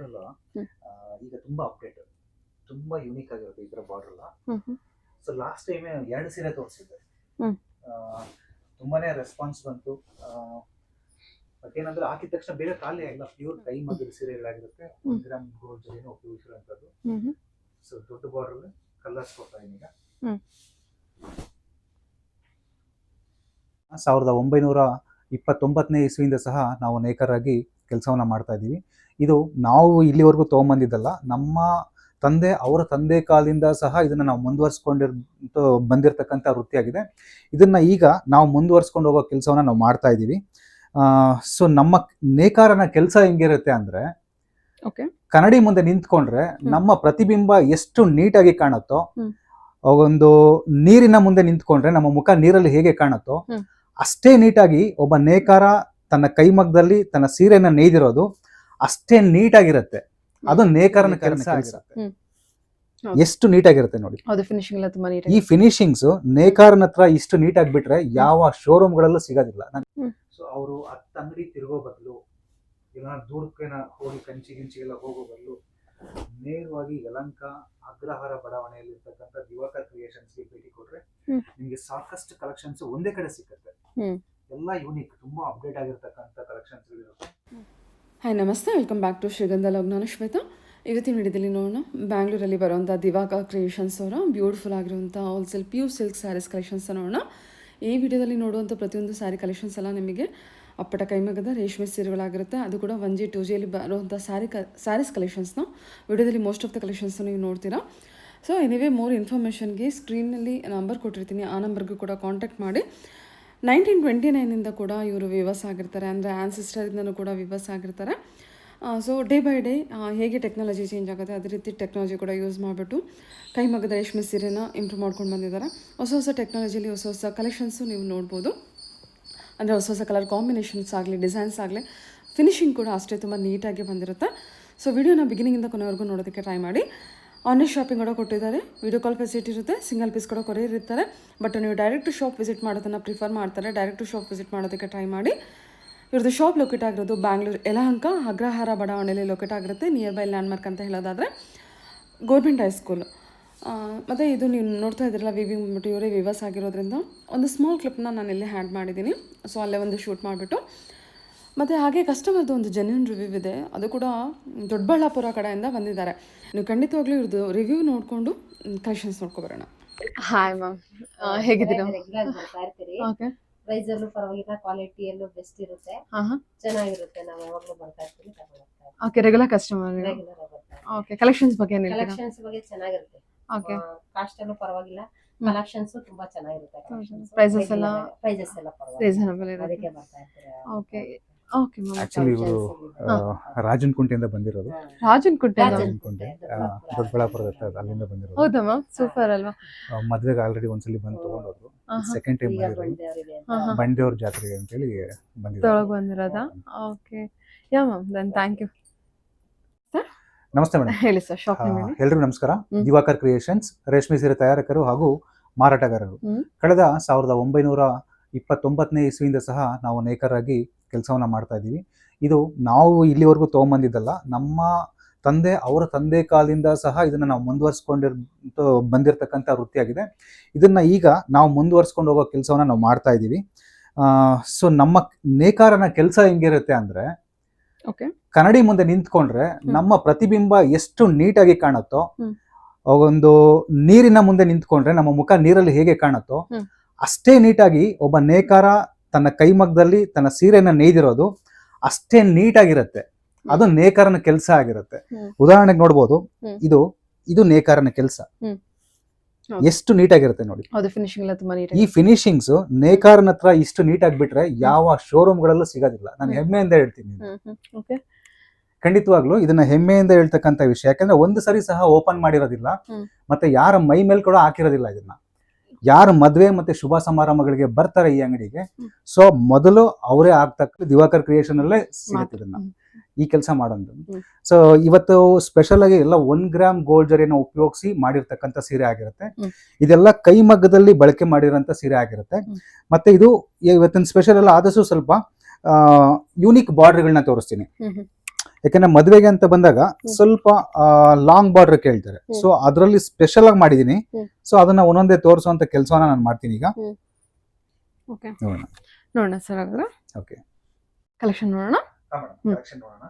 Border ಈಗ ತುಂಬಾ update ತುಂಬಾ ಯುನೀಕ್ ಆಗಿರುತ್ತೆ ಇದರ ಬಾರ್ಡರ್. ಸೊ ಲಾಸ್ಟ್ ಟೈಮ್ ಎರಡು ಸೀರೆ ತೋರಿಸಿದ್ದೆ. ತುಂಬಾನೇ ರೆಸ್ಪಾನ್ಸ್ ಬಂತು ಬಟ್ ಏನಂದ್ರೆ ಹಾಕಿದ ತಕ್ಷಣ ಬೇರೆ ಖಾಲಿ ಆಗಿಲ್ಲ ಪ್ಯೂರ್ ಕೈ ಮಗ್ಗದ ಸೀರೆಗಳಾಗಿರುತ್ತೆ. ಒಂದು ಗ್ರಾಮ್ ಗೋಲ್ಡ್ ಜೊತೆ ಹ್ಮ್. ಸೊ ದೊಡ್ಡ ಬಾರ್ಡರ್ ಕಲರ್ಸ್ ಕೊಡ್ತಾ ಈಗ. ಸಾವಿರದ ಒಂಬೈನೂರ ಇಪ್ಪತ್ತೊಂಬತ್ತನೇ ಇಸ್ವಿಯಿಂದ ಸಹ ನಾವು ನೇಕರಾಗಿ ಕೆಲಸವನ್ನ ಮಾಡ್ತಾ ಇದ್ದೀವಿ ಇದು ನಾವು ಇಲ್ಲಿವರೆಗೂ ತೊಗೊಂಬಂದಿದ್ದಲ್ಲ ನಮ್ಮ ತಂದೆ ಅವರ ತಂದೆ ಕಾಲದಿಂದ ಸಹ ಇದನ್ನ ನಾವು ಮುಂದುವರ್ಸ್ಕೊಂಡಿರ್ ಬಂದಿರತಕ್ಕಂಥ ವೃತ್ತಿಯಾಗಿದೆ. ಇದನ್ನ ಈಗ ನಾವು ಮುಂದುವರಿಸ್ಕೊಂಡು ಹೋಗೋ ಕೆಲಸವನ್ನ ನಾವು ಮಾಡ್ತಾ ಇದ್ದೀವಿ. ಸೊ ನಮ್ಮ ನೇಕಾರನ ಕೆಲಸ ಹೆಂಗಿರುತ್ತೆ ಅಂದ್ರೆ ಓಕೆ ಕನ್ನಡಿ ಮುಂದೆ ನಿಂತ್ಕೊಂಡ್ರೆ ನಮ್ಮ ಪ್ರತಿಬಿಂಬ ಎಷ್ಟು ನೀಟಾಗಿ ಕಾಣುತ್ತೋ. ಒಂದು ನೀರಿನ ಮುಂದೆ ನಿಂತ್ಕೊಂಡ್ರೆ ನಮ್ಮ ಮುಖ ನೀರಲ್ಲಿ ಹೇಗೆ ಕಾಣುತ್ತೋ ಅಷ್ಟೇ ನೀಟಾಗಿ ಒಬ್ಬ ನೇಕಾರ ತನ್ನ ಕೈಮಗ್ಗದಲ್ಲಿ ತನ್ನ ಸೀರೆಯನ್ನು ನೇಯ್ದಿರೋದು ಅಷ್ಟೇ ನೀಟಾಗಿರುತ್ತೆ. ಅದು ನೇಕಾರನ ಕೆಲಸ ಆಗಿರುತ್ತೆ. ಎಷ್ಟು ನೀಟಾಗಿರುತ್ತೆ ನೋಡಿ. ಹೌದು ಫಿನಿಶಿಂಗ್ ಎಲ್ಲ ತುಂಬಾ ನೀಟ್ ಈ ಫಿನಿಶಿಂಗ್ಸ್ ನೇಕಾರನ ಹತ್ರ ಇಷ್ಟು ನೀಟಾಗಿ ಆಗಿಬಿಟ್ರೆ ಯಾವ ಶೋರೂಮ್ ಗಳಲ್ಲೂ ಸಿಗೋದಿಲ್ಲ. ಅವರು ಹತ್ತು ಅಂಗಡಿ ತಿರುಗೋ ಬದಲು ಇಲ್ಲ ದೂರಕ್ಕೇನ ಹೋಗಿ ಕಂಚಿ ಗಿಂಚಿಗೆಲ್ಲ ಹೋಗೋ ಬದಲು ನೇರವಾಗಿ ಯಲಂಕ ಅಗ್ರಹಾರ ಬಡಾವಣೆಯಲ್ಲಿ ಇರ್ತಕ್ಕಂಥ ದಿವಾಕರ್ ಕ್ರಿಯೇಷನ್ಸ್ಗೆ ಭೇಟಿ ಕೊಟ್ರೆ. ನಿಮಗೆ ಸಾಕಷ್ಟು ಕಲೆಕ್ಷನ್ಸ್ ಒಂದೇ ಕಡೆ ಸಿಗುತ್ತೆ ಹ್ಮ್. ಎಲ್ಲ ಯೂನಿಕ್ ತುಂಬಾ ಅಪ್ಡೇಟ್ ಆಗಿರ್ತಕ್ಕಂಥ ಕಲೆಕ್ಷನ್ಸ್ ಇರುತ್ತೆ ಹಾಯ್ ನಮಸ್ತೆ. ವೆಲ್ಕಮ್ ಬ್ಯಾಕ್ ಟು ಶ್ರೀಗಂಧ ಲಗ್ನಾನ ಶ್ವೇತಾ. ಇವತ್ತಿನ ವಿಡಿಯೋದಲ್ಲಿ ನೋಡೋಣ. ಬ್ಯಾಂಗ್ಳೂರಲ್ಲಿ ಬರುವಂಥ ದಿವಾಕ ಕ್ರಿಯೇಷನ್ಸ್ ಅವರ ಬ್ಯೂಟಿಫುಲ್ ಆಗಿರುವಂಥ wholesale pure silk sarees collections ನೋಡೋಣ. ಈ ವಿಡಿಯೋದಲ್ಲಿ ನೋಡುವಂಥ ಪ್ರತಿಯೊಂದು ಸ್ಯಾರಿ ಕಲೆಕ್ಷನ್ಸ್ ಎಲ್ಲ ನಿಮಗೆ ಅಪ್ಪಟ ಕೈಮಗದ ರೇಷ್ಮೆ ಸೀರೆಗಳಾಗಿರುತ್ತೆ. ಅದು ಕೂಡ ಒನ್ ಜಿ ಟು ಜಿಯಲ್ಲಿ ಬರುವಂಥ ಸ್ಯಾರಿ ಕ ಸ್ಯಾರೀಸ್ ಕಲೆಕ್ಷನ್ಸ್ನ ವಿಡಿಯೋದಲ್ಲಿ ಮೋಸ್ಟ್ ಆಫ್ ದ ಕಲೆಕ್ಷನ್ಸ್ ನೀವು ನೋಡ್ತೀರಾ. ಸೊ ಎನಿವೇ ಮೋರ್ ಇನ್ಫಾರ್ಮೇಷನ್ಗೆ ಸ್ಕ್ರೀನಲ್ಲಿ ನಂಬರ್ ಕೊಟ್ಟಿರ್ತೀನಿ. ಆ ನಂಬರ್ಗೂ ಕೂಡ ಕಾಂಟ್ಯಾಕ್ಟ್ ಮಾಡಿ. ನೈನ್ಟೀನ್ ಟ್ವೆಂಟಿ ನೈನಿಂದ ಕೂಡ ಇವರು ವಿವಸ್ ಆಗಿರ್ತಾರೆ. ಅಂದರೆ ಆನ್ಸಿಸ್ಟರಿಂದನೂ ಕೂಡ ವಿವಸ್ ಆಗಿರ್ತಾರೆ. ಸೊ ಡೇ ಬೈ ಡೇ ಹೇಗೆ ಟೆಕ್ನಾಲಜಿ ಚೇಂಜ್ ಆಗುತ್ತೆ, ಅದೇ ರೀತಿ ಟೆಕ್ನಾಲಜಿ ಕೂಡ ಯೂಸ್ ಮಾಡಿಬಿಟ್ಟು ಕೈಮಗ್ಗದ ರೇಷ್ಮೆ ಸೀರೆನ ಇಂಪ್ರೂವ್ ಮಾಡ್ಕೊಂಡು ಬಂದಿದ್ದಾರೆ. ಹೊಸ ಹೊಸ ಟೆಕ್ನಾಲಜಿಲಿ ಹೊಸ ಹೊಸ ಕಲೆಕ್ಷನ್ಸು ನೀವು ನೋಡ್ಬೋದು. ಅಂದರೆ ಹೊಸ ಹೊಸ ಕಲರ್ ಕಾಂಬಿನೇಷನ್ಸ್ ಆಗಲಿ ಡಿಸೈನ್ಸ್ ಆಗಲಿ ಫಿನಿಶಿಂಗ್ ಕೂಡ ಅಷ್ಟೇ ತುಂಬ ನೀಟಾಗಿ ಬಂದಿರುತ್ತೆ. ಸೊ ವಿಡಿಯೋನ ಬಿಗಿನಿಂಗಿಂದ ಕೊನೆವರೆಗೂ ನೋಡೋದಕ್ಕೆ ಟ್ರೈ ಮಾಡಿ. ಆನ್ಲೈನ್ ಶಾಪಿಂಗ್ ಕೂಡ ಕೊಟ್ಟಿದ್ದಾರೆ. ವಿಡಿಯೋ ಕಾಲ್ ಫೆಸಿಲಿಟಿ ಇರುತ್ತೆ. ಸಿಂಗಲ್ ಪೀಸ್ ಕೂಡ ಕೊರಿಯರ್ ಇರ್ತಾರೆ ಬಟ್ ನೀವು ಡೈರೆಕ್ಟ್ ಶಾಪ್ ವಿಸಿಟ್ ಮಾಡೋದನ್ನು ಪ್ರಿಫರ್ ಮಾಡ್ತಾರೆ. ಡೈರೆಕ್ಟ್ ಶಾಪ್ ವಿಸಿಟ್ ಮಾಡೋದಕ್ಕೆ ಟ್ರೈ ಮಾಡಿ. ಇವ್ರದ್ದು ಶಾಪ್ ಲೊಕೇಟ್ ಆಗಿರೋದು ಬ್ಯಾಂಗ್ಳೂರು ಯಲಹಂಕ, ಅಗ್ರಹಾರ ಬಡಾವಣೆಯಲ್ಲಿ ಲೊಕೇಟ್ ಆಗಿರುತ್ತೆ. ನಿಯರ್ ಬೈ ಲ್ಯಾಂಡ್ಮಾರ್ಕ್ ಅಂತ ಹೇಳೋದಾದರೆ ಗೌರ್ಮೆಂಟ್ ಹೈಸ್ಕೂಲ್ ಮತ್ತು ಇದು ನೀವು ನೋಡ್ತಾ ಇದ್ರಲ್ಲ ವಿ ಬಂದ್ಬಿಟ್ಟು ಇವರೇ ವಿವಸ್ ಆಗಿರೋದ್ರಿಂದ. ಒಂದು ಸ್ಮಾಲ್ ಕ್ಲಿಪ್ನ ನಾನು ಇಲ್ಲಿ ಹ್ಯಾಡ್ ಮಾಡಿದ್ದೀನಿ. ಸೊ ಅಲ್ಲೇ ಒಂದು ಶೂಟ್ ಮಾಡಿಬಿಟ್ಟು. ಮತ್ತು ಹಾಗೆ ಕಸ್ಟಮರ್ದು ಒಂದು ಜೆನ್ಯೂನ್ ರಿವ್ಯೂ ಇದೆ. ಅದು ಕೂಡ ದೊಡ್ಡಬಳ್ಳಾಪುರ ಕಡೆಯಿಂದ ಬಂದಿದ್ದಾರೆ. ನೀವು ಖಂಡಿತವಾಗ್ಲೂ ಇವ್ರದ್ದು ರಿವ್ಯೂ ನೋಡಿಕೊಂಡು ಕಲೆಕ್ಷನ್ಸ್ ನೋಡ್ಕೊಬರೋಣ ಹಾಯ್ ಮ್ಯಾಮ್ ಹೇಗಿದ್ದೀರಾ? ರೆಗ್ಯುಲರ್ ಬರ್ತಾ ಇರ್ತೀರಿ ಓಕೆ ಪ್ರೈಸ್ ಅಲ್ಲೂ ಪರವಾಗಿಲ್ಲ ಕ್ವಾಲಿಟಿಯಲ್ಲೂ ಬೆಸ್ಟ್ ಇರುತ್ತೆ. ಹಾಂ ಹಾಂ. ಚೆನ್ನಾಗಿರುತ್ತೆ. ನಾವು ಯಾವಾಗಲೂ ಬರ್ತಾ ಇರ್ತೀವಿ okay regular customer regular okay collections ಬಗ್ಗೆ ಏನು ಹೇಳ್ತೀರಾ? ಕಲೆಕ್ಷನ್ಸ್ ಬಗ್ಗೆ ಚೆನ್ನಾಗಿರುತ್ತೆ. ಓಕೆ ಕಾಸ್ಟ್ ಅಲ್ಲೂ ಪರವಾಗಿಲ್ಲ. ಕಲೆಕ್ಷನ್ಸ್ ತುಂಬಾ ಚೆನ್ನಾಗಿರುತ್ತೆ. ಪ್ರೈಸಸ್ ಎಲ್ಲ? ಪ್ರೈಸಸ್ ಎಲ್ಲ ಪರವಾಗಿಲ್ಲ. ರೀಸನಬಲ್ ಇರುತ್ತೆ. ಅದಕ್ಕೆ ಬರ್ತಾ ಇರ್ತೀರಾ ಓಕೆ ಆಕ್ಚುಲಿ ಇವರು ರಾಜನ್ ಕುಂಟೆಯಿಂದ ಬಂದಿರೋದು. ರಾಜನ್ ಕುಟ್ಟೆ ರಾಜನ್ ರಾಜನ್ ಕುಂಟೆ. ಆ, ದೊಡ್ಡಬಳ್ಳಾಪುರದ ಅಲ್ಲಿಂದ ಬಂದಿರೋದು. ಹೌದಾ ಮ್ಯಾಮ್? ಸೂಪರ್ ಅಲ್ವಾ? ಮದ್ವೆಗೆ ಆಲ್ರೆಡಿ ಒಂದ್ಸಲಿ ಬಂದು ತಗೊಂಡೋದ್ರು. ಸೆಕೆಂಡ್ ಟೈಮ್ ಬಂದಿರೋದು. ಬಂಡೆಯವ್ರ ಜಾತ್ರೆಗೆ ಅಂತೇಳಿ ತೊಳಗ್ ಬಂದಿರೋದಾ? Okay. Yeah ma'am then thank you ನಮಸ್ತೆ ಮೇಡಮ್. ಹೇಳಿ ಸರ್ ಶಾಪ್ ಹೇಳಿ ಎಲ್ರಿಗೂ ನಮಸ್ಕಾರ. ದಿವಾಕರ್ ಕ್ರಿಯೇಷನ್ಸ್ ರೇಷ್ಮೆ ಸೀರೆ ತಯಾರಕರು ಹಾಗೂ ಮಾರಾಟಗಾರರು. ಕಳೆದ ಸಾವಿರದ ಒಂಬೈನೂರ ಇಪ್ಪತ್ತೊಂಬತ್ತನೇ ಇಸ್ವಿಯಿಂದ ಸಹ ನಾವು ನೇಕರಾಗಿ ಕೆಲಸವನ್ನ ಮಾಡ್ತಾ ಇದ್ದೀವಿ. ಇದು ನಾವು ಇಲ್ಲಿವರೆಗೂ ತೊಗೊಂಬಂದಿದ್ದಲ್ಲ ನಮ್ಮ ತಂದೆ ಅವರ ತಂದೆ ಕಾಲದಿಂದ ಸಹ ಇದನ್ನ ನಾವು ಮುಂದುವರಿಸ್ಕೊಂಡಿರ್ ಬಂದಿರತಕ್ಕಂಥ ವೃತ್ತಿಯಾಗಿದೆ. ಇದನ್ನ ಈಗ ನಾವು ಮುಂದುವರ್ಸ್ಕೊಂಡು ಹೋಗೋ ಕೆಲಸವನ್ನ ನಾವು ಮಾಡ್ತಾ ಇದ್ದೀವಿ. ಸೊ ನಮ್ಮ ನೇಕಾರನ ಕೆಲಸ ಹೆಂಗಿರುತ್ತೆ ಅಂದರೆ ಓಕೆ. ಕನ್ನಡಿ ಮುಂದೆ ನಿಂತ್ಕೊಂಡ್ರೆ ನಮ್ಮ ಪ್ರತಿಬಿಂಬ ಎಷ್ಟು ನೀಟಾಗಿ ಕಾಣುತ್ತೋ. ಒಂದು ನೀರಿನ ಮುಂದೆ ನಿಂತ್ಕೊಂಡ್ರೆ ನಮ್ಮ ಮುಖ ನೀರಲ್ಲಿ ಹೇಗೆ ಕಾಣುತ್ತೋ ಅಷ್ಟೇ ನೀಟಾಗಿ ಒಬ್ಬ ನೇಕಾರ ತನ್ನ ಕೈಮಗ್ಗದಲ್ಲಿ ತನ್ನ ಸೀರೆನ ನೇಯ್ದಿರೋದು ಅಷ್ಟೇ ನೀಟಾಗಿರುತ್ತೆ. ಅದು ನೇಕಾರನ ಕೆಲಸ ಆಗಿರುತ್ತೆ. ಉದಾಹರಣೆಗೆ ನೋಡ್ಬೋದು ಇದು ಇದು ನೇಕಾರನ ಕೆಲಸ. ಎಷ್ಟು ನೀಟ್ ನೀಟಾಗಿರುತ್ತೆ ನೋಡಿ. ನೀಟ್ ಈ ಫಿನಿಶಿಂಗ್ಸ್ ನೇಕಾರನ ಹತ್ರ ಇಷ್ಟು ನೀಟಾಗಿ ಬಿಟ್ರೆ ಯಾವ ಶೋರೂಮ್ ಗಳಲ್ಲೂ ಸಿಗೋದಿಲ್ಲ. ನಾನು ಹೆಮ್ಮೆಯಿಂದ ಹೇಳ್ತೀನಿ ಖಂಡಿತವಾಗ್ಲೂ ಇದನ್ನ ಹೆಮ್ಮೆಯಿಂದ ಹೇಳ್ತಕ್ಕಂತ ವಿಷಯ. ಯಾಕಂದ್ರೆ ಒಂದು ಸರಿ ಸಹ ಓಪನ್ ಮಾಡಿರೋದಿಲ್ಲ. ಮತ್ತೆ ಯಾರ ಮೈ ಮೇಲೆ ಕೂಡ ಹಾಕಿರೋದಿಲ್ಲ ಇದನ್ನ. ಯಾರು ಮದುವೆ ಮತ್ತೆ ಶುಭ ಸಮಾರಂಭಗಳಿಗೆ ಬರ್ತಾರೆ ಈ ಅಂಗಡಿಗೆ. ಸೊ ಮೊದಲು ಅವರೇ ಆಗ್ತಕ್ಕ ದಿವಾಕರ್ ಕ್ರಿಯೇಷನ್ ಅಲ್ಲೇ ಸಿಗುತ್ತೆ ಇದನ್ನ. ಈ ಕೆಲಸ ಮಾಡೋದು. ಸೊ ಇವತ್ತು ಸ್ಪೆಷಲ್ ಆಗಿ ಎಲ್ಲ ಒನ್ ಗ್ರಾಮ್ ಗೋಲ್ಡ್ ಜರಿಯನ್ನು ಉಪಯೋಗಿಸಿ ಮಾಡಿರ್ತಕ್ಕಂಥ ಸೀರೆ ಆಗಿರುತ್ತೆ. ಇದೆಲ್ಲ ಕೈಮಗ್ಗದಲ್ಲಿ ಬಳಕೆ ಮಾಡಿರೋಂಥ ಸೀರೆ ಆಗಿರುತ್ತೆ. ಮತ್ತೆ ಇದು ಇವತ್ತಿನ ಸ್ಪೆಷಲ್ ಎಲ್ಲ ಆದಷ್ಟು ಸ್ವಲ್ಪ ಯೂನಿಕ್ ಬಾರ್ಡರ್ಗಳನ್ನ ತೋರಿಸ್ತೀನಿ. ಯಾಕಂದ್ರೆ ಮದುವೆಗೆ ಅಂತ ಬಂದಾಗ ಸ್ವಲ್ಪ ಲಾಂಗ್ ಬಾರ್ಡರ್ ಕೇಳ್ತಾರೆ. ಸೊ ಅದರಲ್ಲಿ ಸ್ಪೆಷಲ್ ಆಗಿ ಮಾಡಿದೀನಿ. ಸೊ ಅದನ್ನ ಒಂದೊಂದೇ ತೋರಿಸುವಂತ ಕೆಲಸವನ್ನ ನಾನು ಮಾಡ್ತೀನಿ ಈಗ. ಓಕೆ ನೋಡೋಣ. ನೋಡೋಣ ಸರ್ ಹಾಗಾದ್ರೆ. ಓಕೆ ಕಲೆಕ್ಷನ್ ನೋಡೋಣ. ಕಲೆಕ್ಷನ್ ನೋಡೋಣ.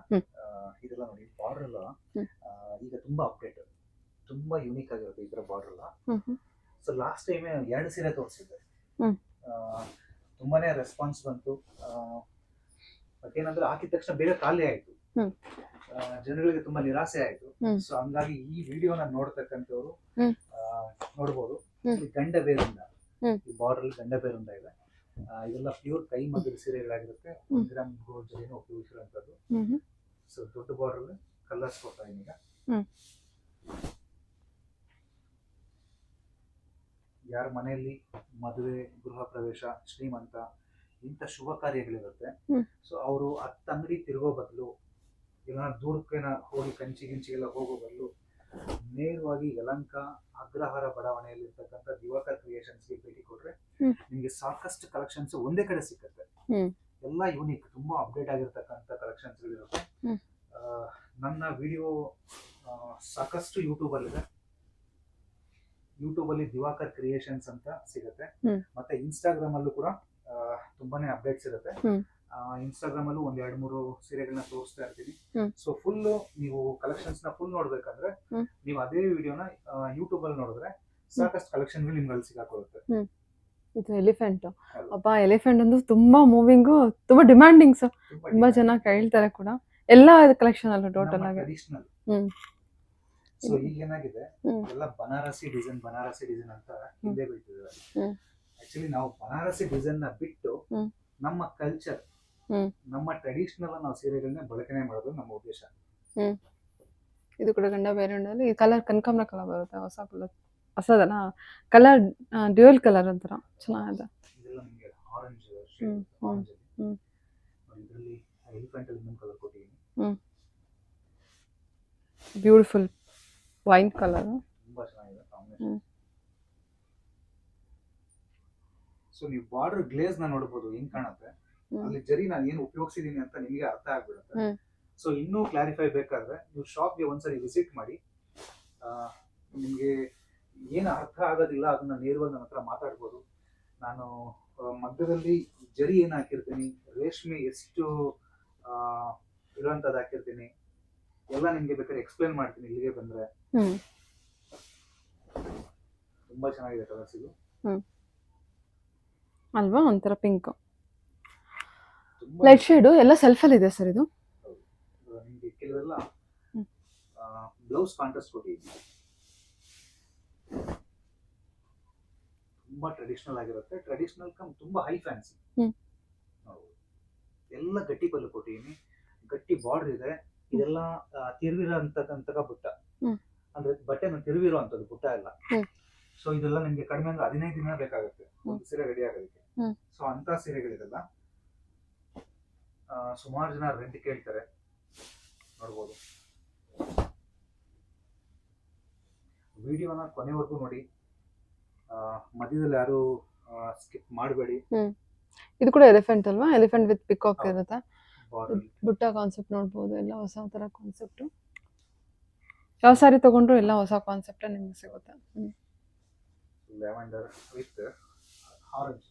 ಇದೆಲ್ಲ ನೋಡಿ ಬಾರ್ಡರ್ ಎಲ್ಲ ಈಗ ತುಂಬಾ ಅಪ್ಡೇಟ್ ತುಂಬಾ ಯೂನಿಕ್ ಆಗಿರುತ್ತೆ ಇದರ ಬಾರ್ಡರ್ ಎಲ್ಲ. ಸೊ ಲಾಸ್ಟ್ ಟೈಮ್ ಎರಡು ಸೀರೆ ತೋರಿಸಿದ್ದೆ. ತುಂಬಾನೇ ರೆಸ್ಪಾನ್ಸ್ ಬಂತು. ಬಟ್ ಏನಂದ್ರೆ ಹಾಕಿದ ತಕ್ಷಣ ಬೇಗ ಖಾಲಿ ಆಯ್ತು. ಜನಗಳಿಗೆ ತುಂಬಾ ನಿರಾಸೆ ಆಯ್ತು. ಸೊ ಹಂಗಾಗಿ ಈ ವಿಡಿಯೋನ ನೋಡ್ತಕ್ಕಂಥವ್ರು ನೋಡ್ಬೋದು. ಗಂಡ ಬೇರಿಂದ ಈ ಬಾರ್ಡರ್ ಅಲ್ಲಿ ಗಂಡ ಬೇರಿಂದ ಇದೆ. ಇದೆಲ್ಲ ಪ್ಯೂರ್ ಕೈ ಮಗ್ಗದ ಸೀರೆಗಳಾಗಿರುತ್ತೆ. ಒಂದ್ ಗ್ರಾಮ್ ಗೋಲ್ಡ್ ಜೊತೆನೂ ಉಪಯೋಗಿಸಿರುವಂತದ್ದು ಸೊ ದೊಡ್ಡ ಬಾರ್ಡರ್ ಕಲರ್ಸ್ ಕೊಡ್ತಾ ಇದೀಗ. ಯಾರ ಮನೆಯಲ್ಲಿ ಮದುವೆ ಗೃಹ ಪ್ರವೇಶ ಶ್ರೀಮಂತ ಇಂಥ ಶುಭ ಕಾರ್ಯಗಳಿರುತ್ತೆ. ಸೊ ಅವರು ಹತ್ತು ಅಂಗಡಿ ತಿರುಗೋ ಬದಲು ಇಲ್ಲ ದೂರಕ್ಕೇನ ಹೋಗಿ ಕಂಚಿ ಗಿಂಚಿಗೆಲ್ಲ ಹೋಗೋ ಬದಲು ನೇರವಾಗಿ ಯಲಂಕ ಅಗ್ರಹಾರ ಬಡಾವಣೆಯಲ್ಲಿರ್ತಕ್ಕಂಥ ದಿವಾಕರ್ ಕ್ರಿಯೇಷನ್ಸ್ಗೆ ಭೇಟಿ ಕೊಟ್ರೆ ನಿಮ್ಗೆ ಸಾಕಷ್ಟು ಕಲೆಕ್ಷನ್ಸ್ ಒಂದೇ ಕಡೆ ಸಿಕ್ಕತ್ತೆ. ಎಲ್ಲ ಯೂನಿಕ್ ತುಂಬಾ ಅಪ್ಡೇಟ್ ಆಗಿರ್ತಕ್ಕಂಥ ಕಲೆಕ್ಷನ್ಸ್ಗಳಿರುತ್ತೆ ನನ್ನ ವಿಡಿಯೋ ಸಾಕಷ್ಟು ಯೂಟ್ಯೂಬ್ ಅಲ್ಲಿದೆ ಯೂಟ್ಯೂಬ್ ಅಲ್ಲಿ ದಿವಾಕರ್ ಕ್ರಿಯೇಷನ್ಸ್ ಅಂತ ಸಿಗುತ್ತೆ. ಮತ್ತೆ ಇನ್ಸ್ಟಾಗ್ರಾಮ್ ಅಲ್ಲೂ ಕೂಡ ತುಂಬಾನೇ ಅಪ್ಡೇಟ್ಸ್ ಇರುತ್ತೆ. ಹ್ಮ್. ಇನ್ಸ್ಟಾಗ್ರಾಮ್ ಅಲ್ಲೂ ಒಂದ್ ಎರಡ್ ಮೂರು ಸೀರೆಗಳನ್ನ ತೋರಿಸ್ತಾ ಇರ್ತೀನಿ. ಸೊ ಫುಲ್ ನೀವು ಕಲೆಕ್ಷನ್ಸ್ನ ಫುಲ್ ನೋಡ್ಬೇಕಂದ್ರೆ. ನೀವು ಅದೇ ವಿಡಿಯೋನ ಯೂಟ್ಯೂಬ್ ಅಲ್ಲಿ ನೋಡಿದ್ರೆ ಸಾಕಷ್ಟು ಕಲೆಕ್ಷನ್ ನಿಮ್ಗೆ ಸಿಗಾಕೊಳ್ಳುತ್ತೆ ಇದು ಎಲಿಫೆಂಟ್. ಅಪ್ಪ ಎಲಿಫೆಂಟ್ ಅಂದ್ರೆ ತುಂಬಾ ಮೂವಿಂಗು ತುಂಬಾ ಡಿಮ್ಯಾಂಡಿಂಗ್ ಸರ್ ತುಂಬಾ ಜನ ಕೇಳ್ತಾರೆ ಕೂಡ ಎಲ್ಲ ಕಲೆಕ್ಷನ್ ಅಲ್ಲ ಟೋಟಲ್ ಆಗಿ. ಸೊ ಈಗ ಏನಾಗಿದೆ. ಎಲ್ಲ ಬನಾರಸಿ ಡಿಸೈನ್ ಬನಾರಸಿ ಡಿಸೈನ್ ಅಂತ ಹಿಂದೆ ಬೀಳ್ತಿದ್ದಾರೆ ಹ್ಮ್. ಆಕ್ಚುಲಿ ನಾವು ಬನಾರಸಿ ಡಿಸೈನ್ನ ಬಿಟ್ಟು ನಮ್ಮ ಕಲ್ಚರ್. ನಮ್ಮ ಟ್ರೆಡಿಷನಲ್ ನಾವು ಸೀರೆಗಳನ್ನ ಬಳಕೆನೆ ಮಾಡೋದು ನಮ್ಮ ಉದ್ದೇಶ. ಇದು ಕೂಡ ಗಂಡ ಬೇರೆ ಈ ಕಲರ್ ಕನಕಾಂಬ್ರ ಕಲರ್ ಬರುತ್ತೆ ಹೊಸ ಕಲರ್ ಹೊಸದಲ್ಲ? ಕಲರ್ ಡ್ಯೂಯಲ್ ಕಲರ್ ಒಂಥರ ಚೆನ್ನಾಗಿದೆ. Orange orange. ಇದರಲ್ಲಿ ಎಲಿಫೆಂಟ್ ಅಲ್ಲಿ ಇನ್ನೊಂದು ಕಲರ್ ಕೊಟ್ಟಿದ್ದೀನಿ ಬ್ಯೂಟಿಫುಲ್ ವೈನ್ ಕಲರ್ ತುಂಬಾ ಚೆನ್ನಾಗಿದೆ ಕಾಂಬಿನೇಷನ್ ಸೊ ನೀವು ಬಾರ್ಡರ್ ಗ್ಲೇಸ್ನ ನೋಡಬಹುದು ಹೆಂಗ್ ಕಾಣುತ್ತೆ. ಅಲ್ಲಿ ಜರಿ ನಾನು ಏನು ಉಪಯೋಗಿಸಿದೀನಿ ಅಂತ ನಿಮಗೆ ಅರ್ಥ ಆಗ್ಬಿಡುತ್ತೆ. ಸೊ ಇನ್ನೂ ಕ್ಲಾರಿಫೈ ಬೇಕಾದ್ರೆ ನೀವು ಶಾಪ್ಗೆ ಒಂದ್ಸರಿ ವಿಸಿಟ್ ಮಾಡಿ. ನಿಮ್ಗೆ ಏನು ಅರ್ಥ ಆಗೋದಿಲ್ಲ ಅದನ್ನ ನೇರವಾಗಿ ನನ್ನ ಹತ್ರ ಮಾತಾಡ್ಬೋದು. ನಾನು ಮಧ್ಯದಲ್ಲಿ ಜರಿ ಏನು ಹಾಕಿರ್ತೀನಿ ರೇಷ್ಮೆ ಎಷ್ಟು ಇರುವಂತದ್ ಇರುವಂತದ್ದು ಹಾಕಿರ್ತೀನಿ ಎಲ್ಲ ನಿಮ್ಗೆ ಬೇಕಾದ್ರೆ ಎಕ್ಸ್ಪ್ಲೇನ್ ಮಾಡ್ತೀನಿ ಇಲ್ಲಿಗೆ ಬಂದ್ರೆ. ತುಂಬಾ ಚೆನ್ನಾಗಿದೆ ಕಲರ್ಸ್ ಇದು. ಅಲ್ವಾ ಒಂಥರ ಪಿಂಕ್ ಲೈಟ್ ಶೇಡ್ ಎಲ್ಲ ಸೆಲ್ಫಲ್ಲಿ ಇದೆ. ಸರ್ ಇದು ನಿಮ್ಗೆ ಕೆಲವೆಲ್ಲ ಬ್ಲೌಸ್ ಕಾಂಟ್ರಾಸ್ಟ್ ಕೊಟ್ಟಿದ್ದೀನಿ. ತುಂಬಾ ಟ್ರೆಡಿಷನಲ್ ಆಗಿರುತ್ತೆ. ಟ್ರೆಡಿಷನಲ್ ಕಮ್ ತುಂಬಾ ಹೈ ಫ್ಯಾನ್ಸಿ. ಎಲ್ಲ ಗಟ್ಟಿ ಪಲ್ಲು ಕೊಟ್ಟಿದ್ದೀನಿ. ಗಟ್ಟಿ ಬಾರ್ಡರ್ ಇದೆ. ಇದೆಲ್ಲ ತಿರುವಿರೋ ಬುಟ್ಟ. ಅಂದ್ರೆ ಬಟ್ಟೆ ತಿರುವಿರೋ ಅಂತದ್ದು ಬುಟ್ಟ ಎಲ್ಲ. ಸೊ ಇದೆಲ್ಲ ನಿಮ್ಗೆ ಕಡಿಮೆ ಅಂದ್ರೆ ಹದಿನೈದು ದಿನ ಬೇಕಾಗುತ್ತೆ. ಒಂದು ಸೀರೆ ರೆಡಿ ಆಗೋದಕ್ಕೆ. ಸೊ ಅಂತ ಸೀರೆಗಳಿದೆಲ್ಲ ಸುಮಾರು ಜನ ರೆಂಟ್ ಕೇಳ್ತಾರೆ. ನೋಡ್ಬೋದು. ವಿಡಿಯೋನ ಕೊನೆವರೆಗೂ ನೋಡಿ. ಮಧ್ಯದಲ್ಲಿ ಯಾರು ಸ್ಕಿಪ್ ಮಾಡಬೇಡಿ. ಇದು ಕೂಡ ಎಲಿಫೆಂಟ್ ಅಲ್ವಾ? Elephant with peacock. ಇರುತ್ತೆ? ಬುಟ್ಟ ಕಾನ್ಸೆಪ್ಟ್ ನೋಡ್ಬೋದು. ಎಲ್ಲ ಹೊಸ ಥರ ಕಾನ್ಸೆಪ್ಟು ಯಾವ ಸಾರಿ ತಗೊಂಡ್ರು ಎಲ್ಲ ಹೊಸ ಕಾನ್ಸೆಪ್ಟ್ ನಿಮ್ಗೆ ಸಿಗುತ್ತೆ. Lavender with orange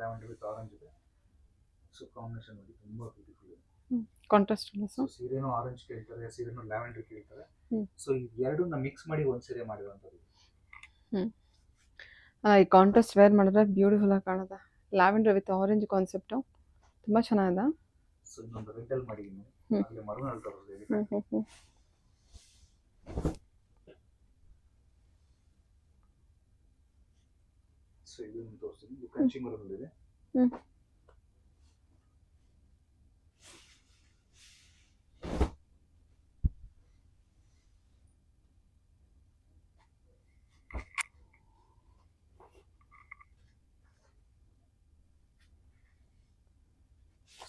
lavender with orange ಇದೆ. ಸೊ ಕಾಂಬಿನೇಷನ್ ನೋಡಿ ತುಂಬಾ ಬ್ಯೂಟಿಫುಲ್ ಕಾಂಟ್ರಾಸ್ಟ್ ಅಲ್ಲ ಸೊ ಸರ್ ಸೀರೆನೂ ಆರೆಂಜ್ ಕೇಳ್ತಾರೆ ಸೀರೆನೂ ಲ್ಯಾವೆಂಡರ್ ಕೇಳ್ತಾರೆ. ಸೊ ಈ ಎರಡನ್ನ ಮಿಕ್ಸ್ ಮಾಡಿ ಒಂದ್ ಸೀರೆ ಮಾಡಿರುವಂಥದ್ದು. ಈ ಕಾಂಟ್ರಾಸ್ಟ್ ವೇರ್ ಮಾಡಿದ್ರೆ ಬ್ಯೂಟಿಫುಲ್ ಆಗಿ ಕಾಣುತ್ತೆ. ಲ್ಯಾವೆಂಡರ್ ವಿತ್ ಆರೆಂಜ್ ಕಾನ್ಸೆಪ್ಟು ತುಂಬ ಚೆನ್ನಾಗಿದೆ. ಸೊ ಇನ್ನೊಂದು ರೆಂಟಲ್ ಮಾಡಿದ್ದೀನಿ. ಅಲ್ಲಿ ಹ್ಮ್. ಹ್ಮ್ ಹ್ಮ್ ಸೊ ಇದನ್ನು ತೋರಿಸ್ತೀನಿ. ಇದು ಕಂಚಿ ಮರದಲ್ಲಿದೆ ಹ್ಮ್.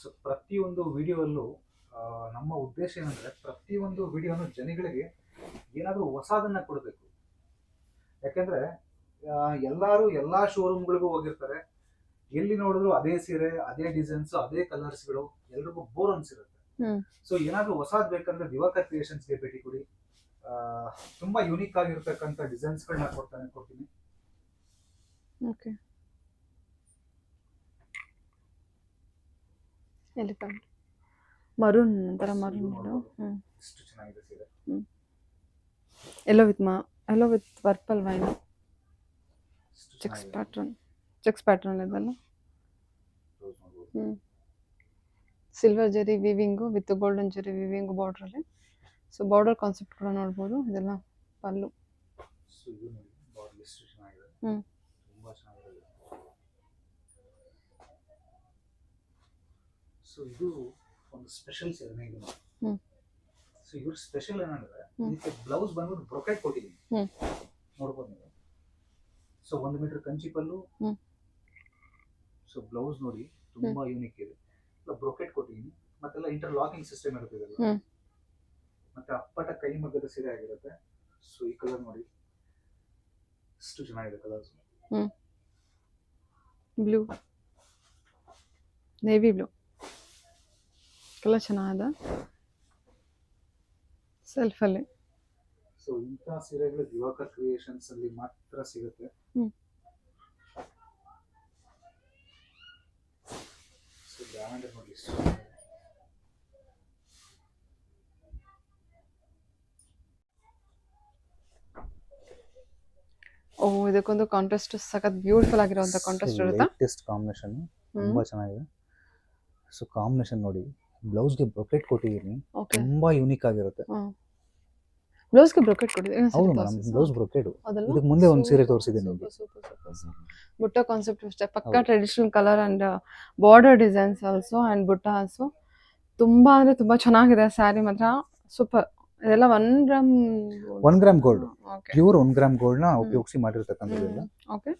ಸೊ ಪ್ರತಿಯೊಂದು ವಿಡಿಯೋಲ್ಲೂ ನಮ್ಮ ಉದ್ದೇಶ ಏನಂದ್ರೆ ಪ್ರತಿಯೊಂದು ವಿಡಿಯೋನು ಜನಗಳಿಗೆ ಏನಾದರೂ ಹೊಸದನ್ನ ಕೊಡಬೇಕು. ಯಾಕಂದ್ರೆ ಎಲ್ಲರೂ ಎಲ್ಲಾ ಶೋರೂಮ್ಗಳಿಗೂ ಹೋಗಿರ್ತಾರೆ. ಎಲ್ಲಿ ನೋಡಿದ್ರು ಅದೇ ಸೀರೆ ಅದೇ ಡಿಸೈನ್ಸ್ ಅದೇ ಕಲರ್ಸ್ಗಳು ಎಲ್ರಿಗೂ ಬೋರ್ ಅನ್ಸಿರುತ್ತೆ. ಸೊ ಏನಾದ್ರೂ ಹೊಸದ್ ಬೇಕಂದ್ರೆ ದಿವಾಕರ್ ಕ್ರಿಯೇಷನ್ಸ್ಗೆ ಭೇಟಿ ಕೊಡಿ. ತುಂಬಾ ಯೂನಿಕ್ ಆಗಿರ್ತಕ್ಕಂಥ ಡಿಸೈನ್ಸ್ಗಳನ್ನ ಕೊಡ್ತಾನೆ ಕೊಡ್ತೀನಿ. ಓಕೆ ಎಲಿಫೆಂಟ್ ಮರೂನ್ ಒಂಥರ ಮರೂನ್ ಹ್ಞೂ ಇಷ್ಟು ಚೆನ್ನಾಗಿದೆ ಸೀರೆ ಎಲ್ಲೋ ವಿತ್ ಮಾ ಎಲ್ಲೋ ವಿತ್ ಪರ್ಪಲ್ ವೈನ್ ಇಷ್ಟು ಚೆಕ್ಸ್ ಚೆನ್ನಾಗಿದೆ. ಪ್ಯಾಟ್ರನ್ ಚೆಕ್ಸ್ ಪ್ಯಾಟ್ರನ್ ಇದೆಲ್ಲ Rose ನೋಡ್ಬೋದು. ಹ್ಞೂ silver zari weaving with golden zari weaving ಬಾರ್ಡ್ರಲ್ಲಿ so border concept ಕೂಡ ನೋಡ್ಬೋದು. ಇದೆಲ್ಲ ಪಲ್ಲು. So ಇದು ನೋಡಿ ಬಾರ್ಡರ್ ಎಷ್ಟು ಚೆನ್ನಾಗಿದೆ ಹ್ಮ್. ತುಂಬಾ ಚೆನ್ನಾಗಿದೆ ಸೊ ಇದು ಒಂದು ಸ್ಪೆಷಲ್ ಸೀರೆನೇ ಇದು. ಸೊ ಇವ್ರ ಸ್ಪೆಷಲ್ ಏನಂದ್ರೆ ಇದಕ್ಕೆ ಬ್ಲೌಸ್ ಬಂದ್ಬಿಟ್ಟು ಬ್ರೊಕೆಟ್ ಕೊಟ್ಟಿದ್ದೀನಿ. ನೋಡ್ಬೋದು ನೀವು. ಸೊ ಒಂದು metre Kanchi pallu. So blouse ನೋಡಿ ತುಂಬಾ ಯೂನಿಕ್ ಇದೆ. ಬ್ರೊಕೆಟ್ ಕೊಟ್ಟಿದ್ದೀನಿ ಮತ್ತೆಲ್ಲ ಇಂಟರ್ ಲಾಕಿಂಗ್ ಸಿಸ್ಟಮ್ ಇರುತ್ತೆ. ಮತ್ತೆ ಅಪ್ಪಟ ಕೈ ಮಗ್ಗದ ಸೀರೆ ಆಗಿರುತ್ತೆ. ಸೊ ಈ ಕಲರ್ ನೋಡಿ. ಅಷ್ಟು ಚೆನ್ನಾಗಿದೆ colours blue navy blue colour ಚೆನ್ನಾಗಿದೆ. ಸೆಲ್ಫಲ್ಲಿ. ಸೊ ಇಂಥ ಸೀರೆಗಳು ದಿವಾಕರ್ ಕ್ರಿಯೇಷನ್ಸ್ ಅಲ್ಲಿ ಮಾತ್ರ ಸಿಗುತ್ತೆ. ಸೊ ಬ್ರ್ಯಾಂಡ್ ನೋಡಿ ಓ ಇದಕ್ಕೊಂದು ಕಾಂಟ್ರಾಸ್ಟ್ ಸಖತ್ ಬ್ಯೂಟಿಫುಲ್ ಆಗಿರುವಂತ ಕಾಂಟ್ರಾಸ್ಟ್ ಇರುತ್ತೆ? Latest ಕಾಂಬಿನೇಷನ್ ತುಂಬಾ ಚೆನ್ನಾಗಿದೆ. ಸೊ ಕಾಂಬಿನೇಷನ್ ನೋಡಿ. ಬ್ಲೌಸ್ಗೆ ಬ್ರೊಕೆಟ್ ಕೊಟ್ಟಿದ್ದೀನಿ. ಓಕೆ ತುಂಬಾ ಯೂನಿಕ್ ಆಗಿರುತ್ತೆ. ಬ್ಲೌಸ್ಗೆ ಬ್ರೊಕೆಟ್ ಕೊಟ್ಟಿದ್ದೀನಿ ಹೌದು ಮೇಡಮ್ ಬ್ಲೌಸ್ ಬ್ರೊಕೆಟ್ ಇದಕ್ಕೆ ಮುಂದೆ ಒಂದು ಸೀರೆ ತೋರಿಸಿದ್ದೀನಿ ನಿಮಗೆ ಬುಟ್ಟ ಕಾನ್ಸೆಪ್ಟ್ ಅಷ್ಟೇ. ಪಕ್ಕಾ traditional colour and border designs also and butta also ತುಂಬಾ ಅಂದ್ರೆ ತುಂಬಾ ಚೆನ್ನಾಗಿದೆ ಸ್ಯಾರಿ ಮಾತ್ರ. ಸೂಪರ್ ಇದೆಲ್ಲ one gram one gram gold pure one gram ಗೋಲ್ಡ್ನ ಉಪಯೋಗಿಸಿ ಮಾಡಿರ್ತಕ್ಕಂಥದ್ದು ಓಕೆ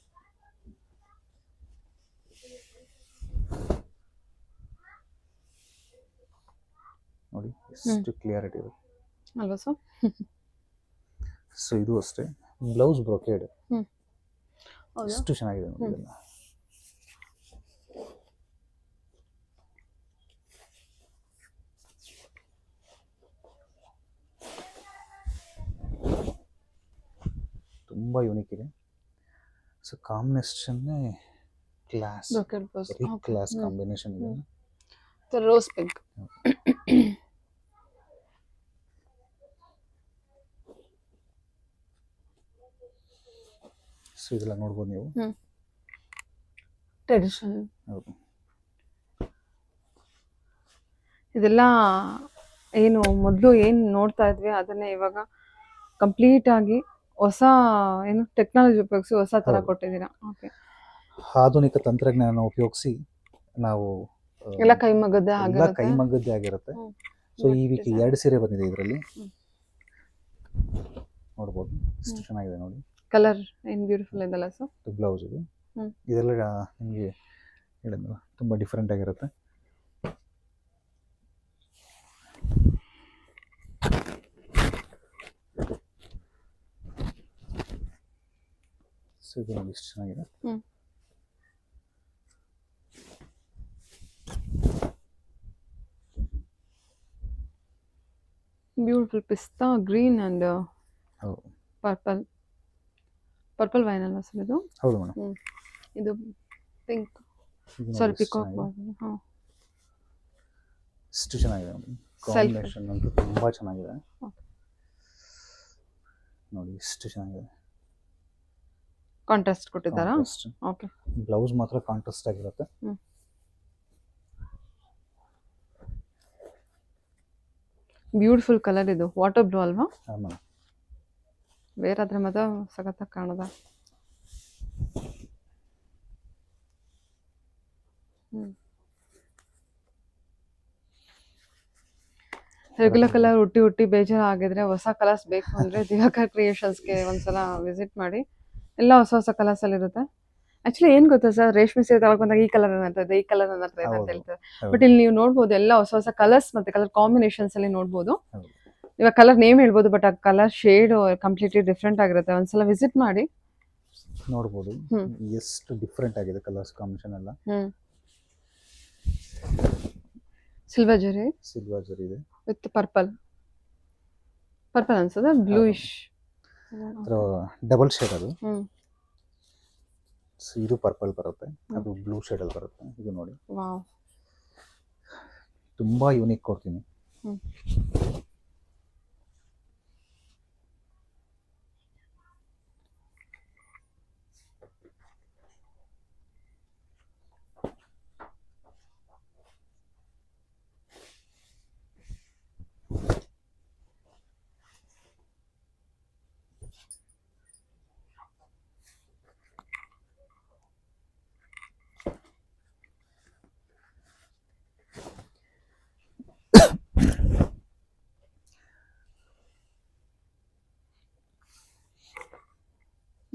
ನೋಡಿ ಎಷ್ಟು ಕ್ಲಿಯರಿಟಿ ಇದೆ ಅಲ್ವಾ ಸೊ ಸೊ ಇದು ಅಷ್ಟೇ. ಬ್ಲೌಸ್ ಬ್ರೋಕೇಡ್ ಎಷ್ಟು ಚೆನ್ನಾಗಿದೆ ನೋಡಿ. ಇದೆಲ್ಲ ತುಂಬಾ ಯೂನಿಕ್ ಇದೆ. So combination class class combination ಇದೆ ರೋಸ್ ಪಿಂಕ್ ಸೊ ಇದೆಲ್ಲ ನೋಡ್ಬೋದು ನೀವು? ಟ್ರೆಡಿಷನಲ್ ಹೌದು. ಇದೆಲ್ಲ ಏನು ಮೊದಲು ಏನು ನೋಡ್ತಾ ಇದ್ವಿ ಅದನ್ನೇ ಇವಾಗ ಕಂಪ್ಲೀಟ್ ಆಗಿ ಹೊಸ ಏನು ಟೆಕ್ನಾಲಜಿ ಉಪಯೋಗಿಸಿ ಹೊಸ ತರ ಹೌದು. ಕೊಟ್ಟಿದ್ದೀರಾ? ಓಕೆ ಆಧುನಿಕ ತಂತ್ರಜ್ಞಾನ ಉಪಯೋಗಿಸಿ ನಾವು ಆ, ಎಲ್ಲ ಕೈಮಗ್ಗದ್ದೆ ಮಗದ್ದೆ ಎಲ್ಲ ಕೈಮಗ್ಗದ್ದೇ ಆಗಿರುತ್ತೆ. ಹ್ಮ್. ಸೊ ಈ ವೀಕ್ ಎರಡು ಸೀರೆ ಬಂದಿದೆ ಇದರಲ್ಲಿ. ಹ್ಮ್. ನೋಡ್ಬೋದು. ಎಷ್ಟು ಚೆನ್ನಾಗಿದೆ ನೋಡಿ. ಕಲರ್ ಏನ್ ಬ್ಯೂಟಿಫುಲ್ ಇದೆಲ್ಲ ಸೊ ಬ್ಲೌಸ್ ಇದು? ಹ್ಮ್. ಇದೆಲ್ಲ ನಿಮಗೆ ಹೇಳಿದ್ನಲ್ಲ ತುಂಬ ಡಿಫ್ರೆಂಟ್ ಆಗಿರುತ್ತೆ. ಸೊ ಇದು ನೋಡಿ ಎಷ್ಟು ಚೆನ್ನಾಗಿದೆ. Hmm. Beautiful pista green and ಹೌದು. ಪರ್ಪಲ್ ಪರ್ಪಲ್ ವೈನ್ ಅಲ್ಲ ಸರ್ ಇದು? ಹೌದು ಮೇಡಮ್ ಇದು ಪಿಂಕ್ ಸಾರಿ ಪಿಕಾಕ್. ಹಾಂ. ಇಷ್ಟು ಚೆನ್ನಾಗಿದೆ. ಕಾಂಬಿನೇಷನ್ ಅಂತೂ ತುಂಬ ಚೆನ್ನಾಗಿದೆ. ನೋಡಿ ಇಷ್ಟು ಚೆನ್ನಾಗಿದೆ. ಕಾಂಟ್ರಾಸ್ಟ್ ಕೊಟ್ಟಿದ್ದಾರಾ? ಓಕೆ ಬ್ಲೌಸ್ ಮಾತ್ರ ಕಾಂಟ್ರಾಸ್ಟ್ ಆಗಿರುತ್ತೆ. ಬ್ಯೂಟಿಫುಲ್ ಕಲರ್ ಇದು. ವಾಟರ್ ಬ್ಲೂ ಅಲ್ವಾ? ಬೇರಾದ್ರೆ ಮದ ಸಖತ್ತಾಗಿ ಕಾಣದ. ರೆಗ್ಯುಲರ್ ಕಲರ್ ಹುಟ್ಟಿ ಹುಟ್ಟಿ ಬೇಜಾರು ಆಗಿದ್ರೆ ಹೊಸ ಕಲರ್ಸ್ ಬೇಕು ಅಂದ್ರೆ ದಿವಾಕರ್ ಕ್ರಿಯೇಷನ್ಸ್ಗೆ ಒಂದ್ಸಲ ವಿಸಿಟ್ ಮಾಡಿ. ಎಲ್ಲ ಹೊಸ ಹೊಸ ಕಲರ್ಸ್ ಅಲ್ಲಿ ಇರುತ್ತೆ. ಆಕ್ಚುಲಿ ಏನ್ ಗೊತ್ತಾ ಸರ್ ರೇಷ್ಮೆ ಸೀರೆ ಬಂದಾಗ ಈ ಕಲರ್ ಇದೆ ಈ ಕಲರ್ ಇದೆ ಅಂತ ಹೇಳ್ತಾರೆ. ಬಟ್ ಇಲ್ಲಿ ನೀವು ನೋಡ್ಬೋದು ಎಲ್ಲ ಹೊಸ ಹೊಸ ಕಲರ್ಸ್ ಮತ್ತೆ ಕಲರ್ ಕಾಂಬಿನೇಷನ್ಸ್ ಅಲ್ಲಿ ನೋಡ್ಬೋದು. ಇವಾಗ ಕಲರ್ ನೇಮ್ ಹೇಳ್ಬೋದು ಬಟ್ ಆ ಕಲರ್ ಶೇಡ್ ಕಂಪ್ಲೀಟ್ಲಿ ಡಿಫ್ರೆಂಟ್ ಆಗಿರುತ್ತೆ. ಒಂದ್ಸಲ ವಿಸಿಟ್ ಮಾಡಿ. ನೋಡ್ಬೋದು. ಎಷ್ಟು ಡಿಫ್ರೆಂಟ್ ಆಗಿದೆ ಕಲರ್ಸ್ ಕಾಂಬಿನೇಷನ್ ಎಲ್ಲ. ಸಿಲ್ವರ್ ಜರಿ ಸಿಲ್ವರ್ ಜರಿ ಇದೆ. ವಿತ್ ಪರ್ಪಲ್ ಪರ್ಪಲ್ ಅನ್ಸದ ಬ್ಲೂಯಿಶ್ ಡಬಲ್ ಶೇಡ್ ಅದು. ಇದು ಪರ್ಪಲ್ ಬರುತ್ತೆ. ಅದು ಬ್ಲೂ ಶೇಡ್ ಅಲ್ಲಿ ಬರುತ್ತೆ. ಇದು ನೋಡಿ. ವಾವ್ ತುಂಬಾ ಯೂನಿಕ್ ಕೊಡ್ತೀನಿ.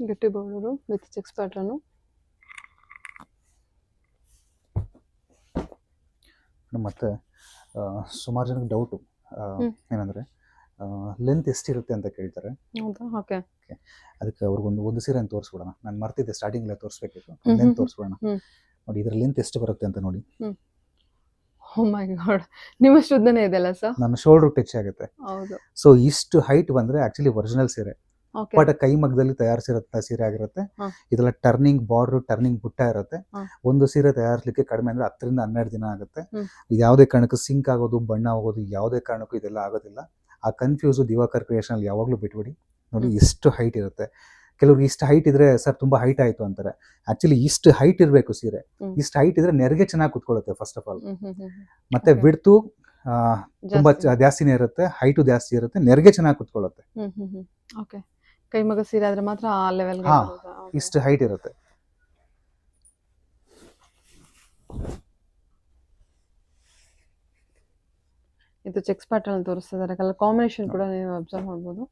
ಗಟ್ಟಿ ಬೌಡರು ವಿತ್ ಸಿಕ್ಸ್ ಪ್ಯಾಟ್ರನು ಮತ್ತೆ ಸುಮಾರು ಜನಕ್ಕೆ ಡೌಟು ಏನಂದರೆ ಲೆಂತ್ ಎಷ್ಟಿರುತ್ತೆ ಅಂತ ಕೇಳ್ತಾರೆ. ಓಕೆ ಅದಕ್ಕೆ ಅವ್ರಿಗೊಂದು ಒಂದು ಸೀರೆ ತೋರಿಸ್ಬಿಡೋಣ. ನಾನು ಮರ್ತಿದ್ದೆ ಸ್ಟಾರ್ಟಿಂಗ್ ತೋರಿಸ್ಬೇಕಿತ್ತು. ಲೆಂತ್ ತೋರಿಸ್ಬಿಡೋಣ. ನೋಡಿ ಇದ್ರ ಲೆಂತ್ ಎಷ್ಟು ಬರುತ್ತೆ ಅಂತ ನೋಡಿ. ಓ ಮೈ ಗಾಡ್ ನಿಮ್ಮಷ್ಟು ಉದ್ದನೇ ಇದೆಯಲ್ಲ ಸರ್ ನನ್ನ ಶೋಲ್ಡರ್ ಟಚ್ ಆಗುತ್ತೆ. ಹೌದು. ಸೊ ಇಷ್ಟು ಹೈಟ್ ಬಂದ್ರೆ ಆಕ್ಚುಲಿ ಒರಿಜಿನಲ್ ಸೀರೆ. ಬಟ್ ಕೈ ಮಗ್ಗದಲ್ಲಿ ತಯಾರಿಸಿರತ್ತ ಸೀರೆ ಆಗಿರುತ್ತೆ. ಇದೆಲ್ಲ ಟರ್ನಿಂಗ್ ಬಾರ್ಡರ್ ಟರ್ನಿಂಗ್ ಬುಟ್ಟ ಇರುತ್ತೆ. ಒಂದು ಸೀರೆ ತಯಾರಿಸಲಿಕ್ಕೆ ಕಡಿಮೆ ಅಂದ್ರೆ ಹತ್ತರಿಂದ ಹನ್ನೆರಡು ದಿನ ಆಗುತ್ತೆ. ಇದು ಯಾವುದೇ ಕಾರಣಕ್ಕೂ ಸಿಂಕ್ ಆಗೋದು ಬಣ್ಣ ಆಗೋದು ಯಾವುದೇ ಕಾರಣಕ್ಕೂ ಇದೆಲ್ಲ ಆಗೋದಿಲ್ಲ. ಆ ಕನ್ಫ್ಯೂಸ್ ದಿವಾಕರ್ ಕ್ರಿಯೇಷನ್ ಅಲ್ಲಿ ಯಾವಾಗಲೂ ಬಿಟ್ಬಿಡಿ. ನೋಡಿ ಇಷ್ಟು ಎಷ್ಟು ಹೈಟ್ ಇರುತ್ತೆ. ಕೆಲವ್ರು ಇಷ್ಟು ಹೈಟ್ ಇದ್ರೆ ಸರ್ ತುಂಬಾ ಹೈಟ್ ಆಯ್ತು ಅಂತಾರೆ. ಆಕ್ಚುಲಿ ಇಷ್ಟು ಹೈಟ್ ಇರಬೇಕು ಸೀರೆ. ಇಷ್ಟು ಹೈಟ್ ಇದ್ರೆ ನೆರಿಗೆ ಚೆನ್ನಾಗಿ ಕುತ್ಕೊಳ್ಳುತ್ತೆ ಫಸ್ಟ್ ಆಫ್ ಆಲ್. ಮತ್ತೆ. ಬಿಡ್ತು ತುಂಬಾ ಜಾಸ್ತಿನೇ ಇರುತ್ತೆ ಹೈಟು ಜಾಸ್ತಿ ಇರುತ್ತೆ ನೆರಿಗೆ ಚೆನ್ನಾಗಿ ಕುತ್ಕೊಳ್ಳುತ್ತೆ. ಹ್ಮ್ ಹ್ಮ್ ಹ್ಮ್ ಓಕೆ ಕೈ ಮಗ ಸೀರೆ ಆದ್ರೆ ಮಾತ್ರ ಆ ಲೆವೆಲ್ಗೆ ಹಾ, ಇಷ್ಟು ಹೈಟ್ ಇರುತ್ತೆ. ಇದು ಚೆಕ್ಸ್ ಪ್ಯಾಟರ್ನ್ ತೋರಿಸ್ತಿದ್ದಾರೆ ಕಲರ್ ಕಾಂಬಿನೇಷನ್ ಕೂಡ ನೀವು ಅಬ್ಸರ್ವ್ ಮಾಡ್ಬೋದು.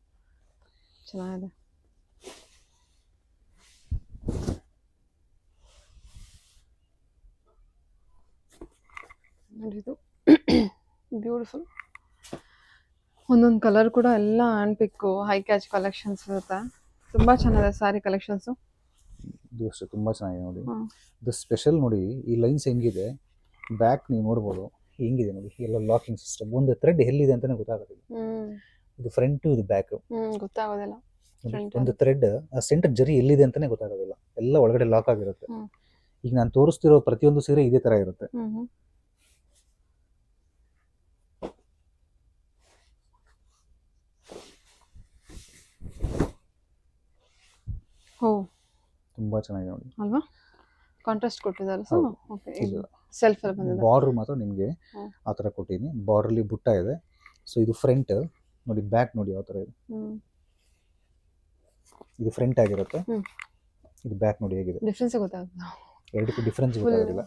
ಚೆನ್ನಾಗಿದೆ. ಇದು. ಬ್ಯೂಟಿಫುಲ್ ಒಂದೊಂದು ಕಲರ್ ಕೂಡ ಎಲ್ಲ hand pick high catch collections ಇರುತ್ತೆ. ತುಂಬಾ ಚೆನ್ನಾಗಿದೆ ಸ್ಯಾರಿ ಕಲೆಕ್ಷನ್ಸು ಇದು ಅಷ್ಟೇ ತುಂಬಾ ಚೆನ್ನಾಗಿದೆ ನೋಡಿ. ಇದು ಸ್ಪೆಷಲ್ ನೋಡಿ ಈ ಲೈನ್ಸ್ ಹೆಂಗಿದೆ ಬ್ಯಾಕ್ ನೀವು ನೋಡ್ಬೋದು ಹೆಂಗಿದೆ ನೋಡಿ ಎಲ್ಲ ಲಾಕಿಂಗ್ ಸಿಸ್ಟಮ್ ಒಂದು ಥ್ರೆಡ್ ಎಲ್ಲಿದೆ ಅಂತಾನೆ ಗೊತ್ತಾಗೋದಿಲ್ಲ. ಇದು ಫ್ರಂಟ್ ಇದು ಬ್ಯಾಕ್ ಗೊತ್ತಾಗೋದಿಲ್ಲ. ಒಂದು ಥ್ರೆಡ್ ಆ ಸೆಂಟರ್ ಜರಿ ಎಲ್ಲಿದೆ ಅಂತಾನೆ ಗೊತ್ತಾಗೋದಿಲ್ಲ. ಎಲ್ಲ ಒಳಗಡೆ ಲಾಕ್ ಆಗಿರುತ್ತೆ. ಈಗ ನಾನು ತೋರಿಸ್ತಿರೋ ಪ್ರತಿಯೊಂದು ಸೀರೆ ಇದೇ ತರ ಇರುತ್ತೆ. ಓ. ತುಂಬಾ ಚೆನ್ನಾಗಿದೆ ನೋಡಿ. ಅಲ್ವಾ? ಕಾಂಟ್ರಾಸ್ಟ್ ಕೊಟ್ಟಿದ್ದಾರೆ ಸರ್ ಓಕೆ ಸೆಲ್ಫ್ ಎಲ್ಲ ಬಂದಿದೆ. ಬಾರ್ಡರ್ ಮಾತ್ರ ನಿಮಗೆ. ಆ ಥರ ಕೊಟ್ಟಿದ್ದೀನಿ. ಬಾರ್ಡ್ರಲ್ಲಿ ಬುಟ್ಟ ಇದೆ. ಸೊ ಇದು ಫ್ರಂಟ್ ನೋಡಿ ಬ್ಯಾಕ್ ನೋಡಿ ಯಾವ ಥರ ಇದೆ. ಇದು ಫ್ರಂಟ್ ಆಗಿರುತ್ತೆ. ಇದು ಬ್ಯಾಕ್ ನೋಡಿ ಹೇಗಿದೆ. ಡಿಫ್ರೆನ್ಸ್ ಗೊತ್ತಾಗುತ್ತೆ ಎರಡಕ್ಕೂ ಡಿಫ್ರೆನ್ಸ್ ಗೊತ್ತಾಗಿಲ್ಲ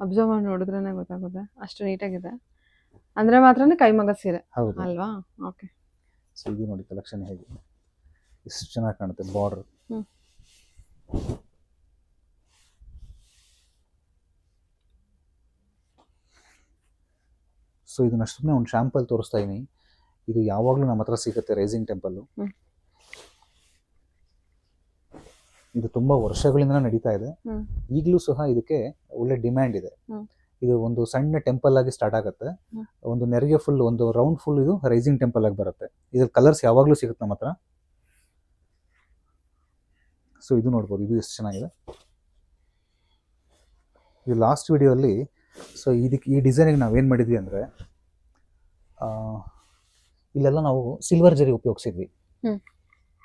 ಅಬ್ಸರ್ವ್ ಮಾಡಿ ನೋಡಿದ್ರೇನೆ ಗೊತ್ತಾಗುತ್ತೆ. ಅಷ್ಟು ನೀಟಾಗಿದೆ ಅಂದ್ರೆ ಮಾತ್ರನೇ ಕೈಮಗ ಸೀರೆ. ಹೌದು. ಅಲ್ವಾ? ಓಕೆ ಸೊ ಇದು ನೋಡಿ ಕಲೆಕ್ಷನ್ ಹೇಗೆ ಎಷ್ಟು ಚೆನ್ನಾಗಿ ಕಾಣುತ್ತೆ ಬಾರ್ಡರ್. ಸೊ ಇದನ್ನ ಸುಮ್ಮನೆ ಒಂದು ಶಾಂಪಲ್ ತೋರಿಸ್ತಾ ಇದೀನಿ. ಇದು ಯಾವಾಗಲೂ ನಮ್ಮ ಹತ್ರ ಸಿಗುತ್ತೆ ರೈಸಿಂಗ್ ಟೆಂಪಲ್ಲು ಇದು ತುಂಬಾ ವರ್ಷಗಳಿಂದ ನಡೀತಾ ಇದೆ. ಈಗಲೂ ಸಹ ಇದಕ್ಕೆ ಒಳ್ಳೆ ಡಿಮ್ಯಾಂಡ್ ಇದೆ. ಇದು ಒಂದು ಸಣ್ಣ ಟೆಂಪಲ್ ಆಗಿ ಸ್ಟಾರ್ಟ್ ಆಗುತ್ತೆ. ಒಂದು ನೆರಿಗೆ ಫುಲ್ ಒಂದು ರೌಂಡ್ ಫುಲ್ ಇದು ರೈಸಿಂಗ್ ಟೆಂಪಲ್ ಆಗಿ ಬರುತ್ತೆ. ಇದ್ರ ಕಲರ್ಸ್ ಯಾವಾಗಲೂ ಸಿಗುತ್ತೆ ನಮ್ಮ ಹತ್ರ. ಸೊ ಇದು ನೋಡ್ಬೋದು ಇದು ಎಷ್ಟು ಚೆನ್ನಾಗಿದೆ ಇದು ಲಾಸ್ಟ್ ವಿಡಿಯೋಲ್ಲಿ ಸೊ ಇದಕ್ಕೆ ಈ ಡಿಸೈನಿಗೆ ನಾವೇನು ಮಾಡಿದ್ವಿ ಅಂದರೆ ಇಲ್ಲೆಲ್ಲ ನಾವು ಸಿಲ್ವರ್ ಜರಿ ಉಪಯೋಗಿಸಿದ್ವಿ.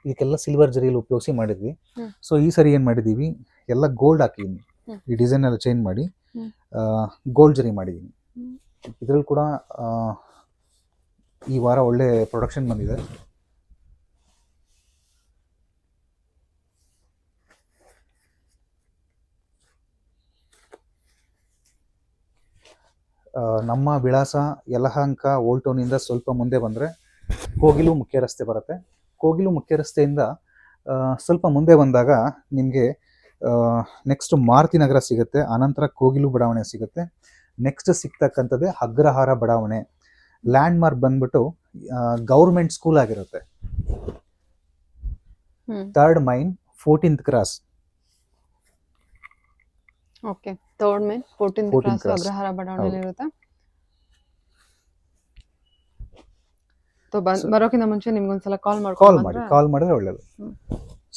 ಇದಕ್ಕೆಲ್ಲ ಸಿಲ್ವರ್ ಜರಿಯಲ್ಲಿ ಉಪಯೋಗಿಸಿ ಮಾಡಿದ್ವಿ. ಸೊ ಈ ಸರಿ ಏನು ಮಾಡಿದ್ದೀವಿ ಎಲ್ಲ ಗೋಲ್ಡ್ ಹಾಕಿದ್ದೀನಿ ಈ ಡಿಸೈನ್ ಎಲ್ಲ ಚೇಂಜ್ ಮಾಡಿ. ಗೋಲ್ಡ್ ಜರಿ ಮಾಡಿದ್ದೀನಿ. ಇದರಲ್ಲಿ ಕೂಡ ಈ ವಾರ ಒಳ್ಳೆ ಪ್ರೊಡಕ್ಷನ್ ಬಂದಿದೆ ನಮ್ಮ ವಿಳಾಸ ಯಲಹಂಕ ಓಲ್ಟೋನಿಂದ ಟೌನಿಂದ ಸ್ವಲ್ಪ ಮುಂದೆ ಬಂದರೆ ಕೋಗಿಲು ಮುಖ್ಯ ರಸ್ತೆ ಬರುತ್ತೆ. ಕೋಗಿಲು ಮುಖ್ಯ ರಸ್ತೆಯಿಂದ ಸ್ವಲ್ಪ ಮುಂದೆ ಬಂದಾಗ ನಿಮಗೆ ನೆಕ್ಸ್ಟ್ ಮಾರುತಿ ನಗರ ಸಿಗುತ್ತೆ ಆನಂತರ ಕೋಗಿಲು ಬಡಾವಣೆ ಸಿಗುತ್ತೆ. ನೆಕ್ಸ್ಟ್ ಸಿಗ್ತಕ್ಕಂಥದ್ದೇ ಅಗ್ರಹಾರ ಬಡಾವಣೆ. ಲ್ಯಾಂಡ್ ಮಾರ್ಕ್ ಬಂದ್ಬಿಟ್ಟು ಗೌರ್ಮೆಂಟ್ ಸ್ಕೂಲ್ ಆಗಿರುತ್ತೆ. Third main fourteenth cross okay third main fourteen cross Agrahara ಬಡಾವಣೆಯಲ್ಲಿ ಇರುತ್ತೆ? ಬರೋಕ್ಕಿಂತ ಮುಂಚೆ ನಿಮ್ಗೊಂದ್ಸಲ ಕಾಲ್ ಮಾಡಿ ಕಾಲ್ ಮಾಡಿ ಕಾಲ್ ಮಾಡಿದ್ರೆ ಒಳ್ಳೇದು.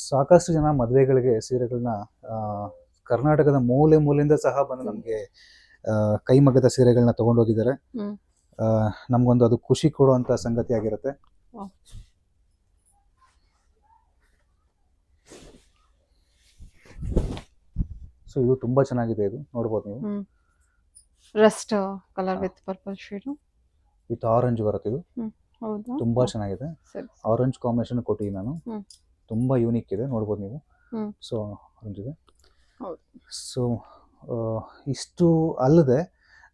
ಸಾಕಷ್ಟು ಜನ ಮದುವೆಗಳಿಗೆ ಸೀರೆಗಳನ್ನ ಕರ್ನಾಟಕದ ಮೂಲೆ ಮೂಲೆಯಿಂದ ಸಹ ಬಂದು ನಮಗೆ ಕೈಮಗ್ಗದ ಸೀರೆಗಳನ್ನ ತಗೊಂಡೋಗಿದ್ದಾರೆ. ನಮಗೊಂದು ಅದು ಖುಷಿ ಕೊಡುವಂತ ಸಂಗತಿ ಆಗಿರುತ್ತೆ ಸೊ ಇದು ತುಂಬಾ ಚೆನ್ನಾಗಿದೆ ಇದು. ನೋಡ್ಬೋದು ನೀವು. Rust colour with purple shade with orange ಬರುತ್ತೆ ಇದು. ಹೌದಾ. ತುಂಬಾ ಚೆನ್ನಾಗಿದೆ. ಆರೆಂಜ್ ಕಾಂಬಿನೇಷನ್ ಕೊಟ್ಟಿದ್ದೀನಿ ನಾನು. ತುಂಬಾ ಯೂನಿಕ್ ಇದೆ. ನೋಡ್ಬೋದು ನೀವು. ಸೊ ಆರೆಂಜ್ ಇದೆ. ಸೊ ಇಷ್ಟು ಅಲ್ಲದೆ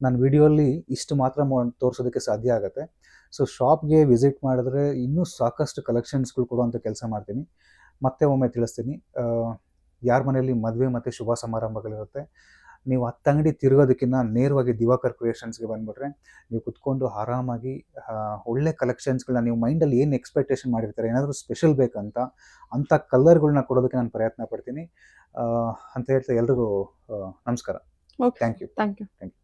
ನಾನು ವಿಡಿಯೋಲ್ಲಿ ಇಷ್ಟು ಮಾತ್ರ ತೋರಿಸೋದಕ್ಕೆ ಸಾಧ್ಯ ಆಗುತ್ತೆ. ಸೊ ಶಾಪ್ಗೆ ವಿಸಿಟ್ ಮಾಡಿದ್ರೆ ಇನ್ನೂ ಸಾಕಷ್ಟು ಕಲೆಕ್ಷನ್ಸ್ಗಳು ಕೊಡುವಂಥ ಕೆಲಸ ಮಾಡ್ತೀನಿ. ಮತ್ತೆ ಒಮ್ಮೆ ತಿಳಿಸ್ತೀನಿ. ಯಾರ ಮನೆಯಲ್ಲಿ ಮದುವೆ ಮತ್ತು ಶುಭ ಸಮಾರಂಭಗಳಿರುತ್ತೆ ನೀವು ಹತ್ತಂಗಡಿ ತಿರುಗೋದಕ್ಕಿಂತ ನೇರವಾಗಿ ದಿವಾಕರ್ ಕ್ರಿಯೇಷನ್ಸ್ಗೆ ಬಂದ್ಬಿಟ್ರೆ ನೀವು ಕುತ್ಕೊಂಡು ಆರಾಮಾಗಿ ಒಳ್ಳೆ ಕಲೆಕ್ಷನ್ಸ್ಗಳನ್ನ ನೀವು ಮೈಂಡಲ್ಲಿ ಏನು ಎಕ್ಸ್ಪೆಕ್ಟೇಷನ್ ಮಾಡಿರ್ತಾರೆ ಏನಾದರೂ ಸ್ಪೆಷಲ್ ಬೇಕಂತ ಅಂಥ ಕಲರ್ಗಳನ್ನ ಕೊಡೋದಕ್ಕೆ ನಾನು ಪ್ರಯತ್ನ ಪಡ್ತೀನಿ. ಅಂತ ಹೇಳ್ತಾ ಎಲ್ರಿಗೂ ನಮಸ್ಕಾರ. Okay thank you thank you thank you